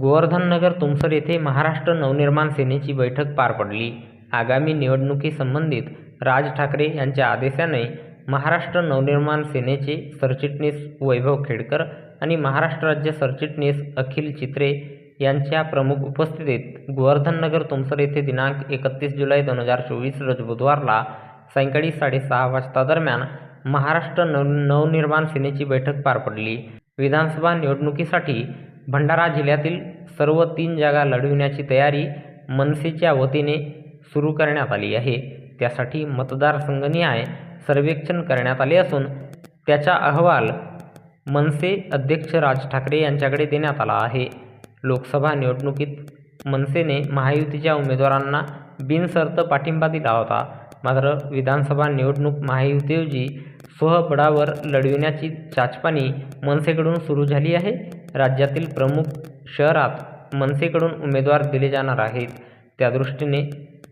गोवर्धननगर तुमसर येथे महाराष्ट्र नवनिर्माण सेनेची बैठक पार पडली. आगामी निवडणुकीसंबंधित राज ठाकरे यांच्या आदेशाने महाराष्ट्र नवनिर्माण सेनेचे सरचिटणीस वैभव खेडकर आणि महाराष्ट्र राज्य सरचिटणीस अखिल चित्रे यांच्या प्रमुख उपस्थितीत गोवर्धननगर तुमसर येथे दिनांक एकतीस जुलै दोन हजार चोवीस रोज बुधवारला सायंकाळी साडेसहा वाजता दरम्यान महाराष्ट्र नव नवनिर्माण सेनेची बैठक पार पडली. विधानसभा निवडणुकीसाठी भंडारा जिल्ह्यातील सर्व तीन जागा लढविण्याची तयारी मनसेच्या वतीने सुरू करण्यात आली आहे. त्यासाठी मतदारसंघनिहाय सर्वेक्षण करण्यात आले असून त्याचा अहवाल मनसे अध्यक्ष राज ठाकरे यांच्याकडे देण्यात आला आहे. लोकसभा निवडणुकीत मनसेने महायुतीच्या उमेदवारांना बिनशर्त पाठिंबा दिला होता. मात्र विधानसभा निवडणूक महायुतीऐवजी स्वबळावर लढविण्याची चाचपणी मनसेकडून सुरू झाली आहे. राज्यातील प्रमुख शहरात मनसेकडून उमेदवार दिले जाणार आहेत. त्यादृष्टीने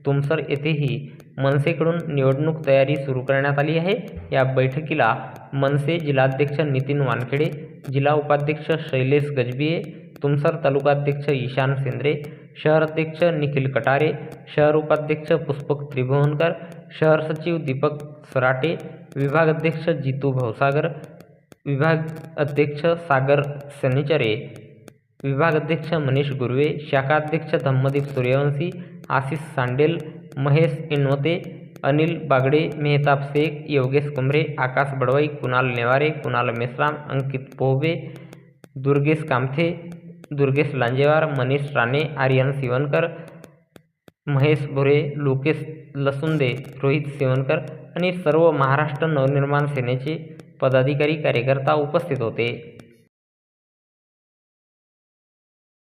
तुमसर येथेही मनसेकडून निवडणूक तयारी सुरू करण्यात आली आहे. या बैठकीला मनसे जिल्हाध्यक्ष नितीन वानखेडे, जिल्हा उपाध्यक्ष शैलेश गजबिये तुमसर तालुकाध्यक्ष ईशान सेंद्रे शहराध्यक्ष निखिल कटारे, शहर उपाध्यक्ष पुष्पक त्रिभुवनकर, शहर सचिव दीपक सराटे, विभागाध्यक्ष जितू भाऊसागर, विभाग अध्यक्ष सागर सनेचरे, विभागाध्यक्ष मनीष गुर्वे शाखा अध्यक्ष धम्मदीप सूर्यवंशी, आशिष सांडेल, महेश इनवते, अनिल बागडे, मेहताब शेख, योगेश कुंभरे, आकाश बडवाई, कुणाल नेवारे, कुणाल मेश्राम, अंकित पोहबे, दुर्गेश कामथे, दुर्गेश लांजेवार, मनीष राणे, आर्यन सिवनकर, महेश भोरे लोकेश लसुंदे, रोहित सिवनकर आणि सर्व महाराष्ट्र नवनिर्माण सेनेचे पदाधिकारी कार्यकर्ता उपस्थित होते.